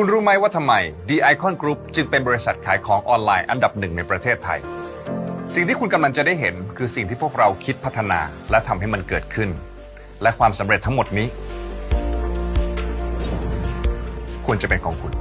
คุณรู้ไหมว่าทำไม The Icon Group จึงเป็นบริษัทขายของออนไลน์อันดับหนึ่งในประเทศไทย สิ่งที่คุณกำลังจะได้เห็น คือสิ่งที่พวกเราคิดพัฒนาและทำให้มันเกิดขึ้น และความสำเร็จทั้งหมดนี้ ควรจะเป็นของคุณ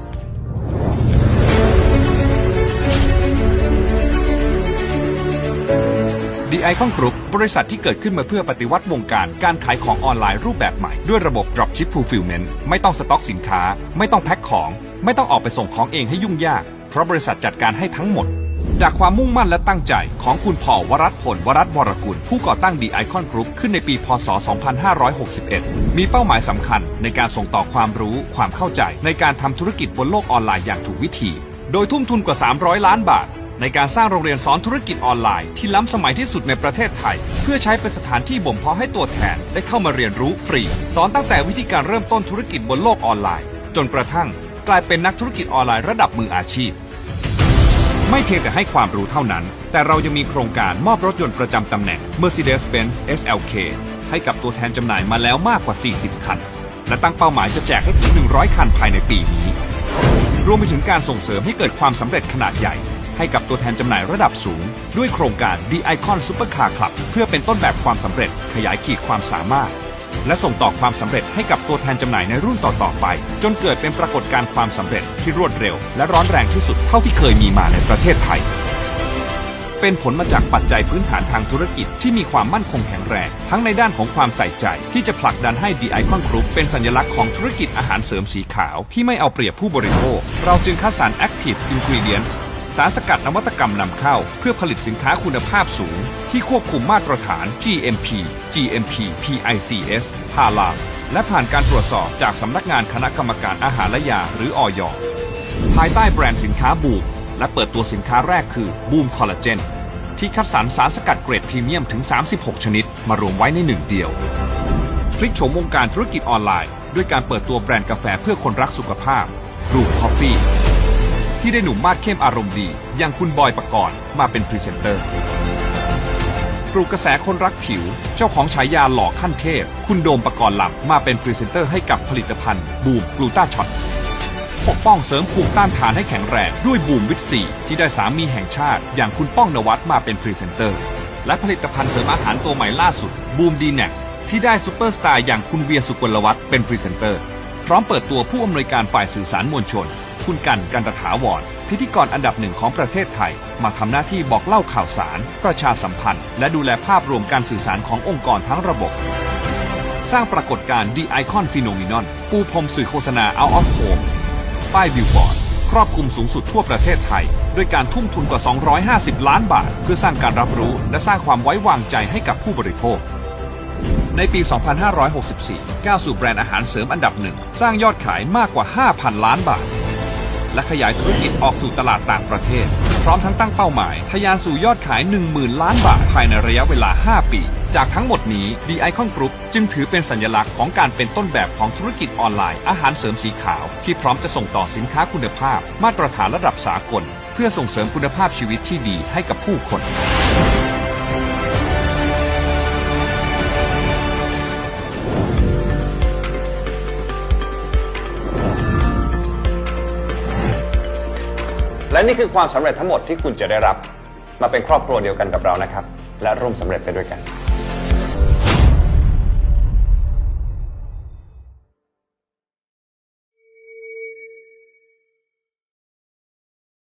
The Icon Group บริษัทที่เกิดขึ้นมาเพื่อปฏิวัติวงการการขายของออนไลน์รูปแบบใหม่ ด้วยระบบ Dropship Fulfillment ไม่ต้องสต็อกสินค้า ไม่ต้องแพ็คของ ไม่ต้องออกไปส่งของเองให้ยุ่งยาก เพราะบริษัทจัดการให้ทั้งหมด จากความมุ่งมั่นและตั้งใจของคุณพอวรัตพลวรัตวรกุล ผู้ก่อตั้ง The Icon Group ขึ้นในปี พศ 2561 มีเป้าหมายสำคัญในการส่งต่อความรู้ความเข้าใจในการทำธุรกิจบนโลกออนไลน์อย่างถูกวิธี โดยทุ่มทุนกว่า 300 ล้านบาท ในการสร้างโรงเรียนสอนธุรกิจออนไลน์ที่ล้ำสมัยที่สุดในประเทศไทย เพื่อใช้เป็นสถานที่บ่มเพาะให้ตัวแทนได้เข้ามาเรียนรู้ฟรี สอนตั้งแต่วิธีการเริ่มต้นธุรกิจบนโลกออนไลน์ จนกระทั่ง กลายเป็นนักธุรกิจออนไลน์ระดับมืออาชีพ ไม่เพียงแต่ให้ความรู้เท่านั้น แต่เรายังมีโครงการมอบรถยนต์ประจำตำแหน่ง Mercedes-Benz SLK ให้กับตัวแทนจำหน่ายมาแล้วมากกว่า 40 คัน และตั้งเป้าหมายจะแจกให้ถึง 100 คันภายในปีนี้ รวมไปถึงการส่งเสริมให้เกิดความสำเร็จขนาดใหญ่ ให้กับตัวแทนจำหน่ายระดับสูง ด้วยโครงการ The Icon Supercar Club เพื่อเป็นต้นแบบความสำเร็จขยายขีดความสามารถ และส่งต่อความสำเร็จให้กับตัวแทนจำหน่ายในรุ่นต่อๆไป จนเกิดเป็นปรากฏการณ์ความสำเร็จที่รวดเร็ว และร้อนแรงที่สุดเท่าที่เคยมีมาในประเทศไทยเป็นผลมาจากปัจจัยพื้นฐานทางธุรกิจที่มีความมั่นคงแข็งแรง ทั้งในด้านของความใส่ใจ ที่จะผลักดันให้ The Icon Group เป็นสัญลักษณ์ของธุรกิจอาหารเสริมสีขาว ที่ไม่เอาเปรียบผู้บริโภค เราจึงคัดสรร Active Ingredients สารสกัดนวัตกรรมนำเข้า เพื่อผลิตสินค้าคุณภาพสูง ที่ควบคุมมาตรฐาน GMP GMP PICS ฮาลาลและผ่านการตรวจสอบจากสำนักงานคณะกรรมการอาหารและยาหรืออยภายใต้แบรนด์สินค้าบูมและเปิดตัวสินค้าแรกคือบูมคอลลาเจนที่คัดสรรสารสกัดเกรดพรีเมียมถึง 36 ชนิด มารวมไว้ในหนึ่งเดียว พลิกโฉมวงการธุรกิจออนไลน์ ด้วยการเปิดตัวแบรนด์กาแฟเพื่อคนรักสุขภาพรูมคอฟฟี่ ที่ได้หนุ่มมาดเข้มอารมณ์ดี อย่างคุณบอยปกรณ์มาเป็นพรีเซนเตอร์ ปลูกกระแสคนรักผิว เจ้าของฉายาหล่อขั้นเทพ คุณโดมปกรณ์ลำมาเป็นพรีเซนเตอร์ให้กับผลิตภัณฑ์บูมกลูตาช็อตปกป้องเสริมภูมิต้านทานให้แข็งแรงด้วยบูมวิตซีที่ได้สามีแห่งชาติ อย่างคุณป้องนวัดมาเป็นพรีเซนเตอร์ และผลิตภัณฑ์เสริมอาหารตัวใหม่ล่าสุดบูมดีเน็กที่ได้ซูเปอร์สตาร์อย่างคุณเวียสุกลวัฒน์เป็นพรีเซนเตอร์ พร้อมเปิดตัวผู้อำนวยการฝ่ายสื่อสารมวลชน คุณกันกันตถาวรพิธีกรอันดับหนึ่งของประเทศไทย มาทำหน้าที่บอกเล่าข่าวสาร ประชาสัมพันธ์ และดูแลภาพรวมการสื่อสารขององค์กรทั้งระบบ สร้างปรากฏการณ์ The Icon Phenomenon ปูพรมสื่อโฆษณา Out of Home ป้ายบิลบอร์ดครอบคลุมสูงสุดทั่วประเทศไทย ด้วยการทุ่มทุนกว่า 250 ล้านบาท เพื่อสร้างการรับรู้และสร้างความไว้วางใจให้กับผู้บริโภค ในปี 2564 ก้าวสู่แบรนด์อาหารเสริมอันดับหนึ่ง สร้างยอดขายมากกว่า 5,000 ล้านบาท และขยายธุรกิจออกสู่ตลาดต่างประเทศ พร้อมทั้งตั้งเป้าหมาย ทะยานสู่ยอดขาย 10,000 ล้านบาท ภายในระยะเวลา 5 ปี จากทั้งหมดนี้ The Icon Group จึงถือเป็นสัญลักษณ์ของการเป็นต้นแบบของธุรกิจออนไลน์อาหารเสริมสีขาว ที่พร้อมจะส่งต่อสินค้าคุณภาพ มาตรฐานระดับสากล เพื่อส่งเสริมคุณภาพชีวิตที่ดีให้กับผู้คน และนี่คือความสำเร็จทั้งหมดที่คุณจะได้รับ มาเป็นครอบครัวเดียวกันกับเรานะครับ และร่วมสำเร็จไปด้วยกัน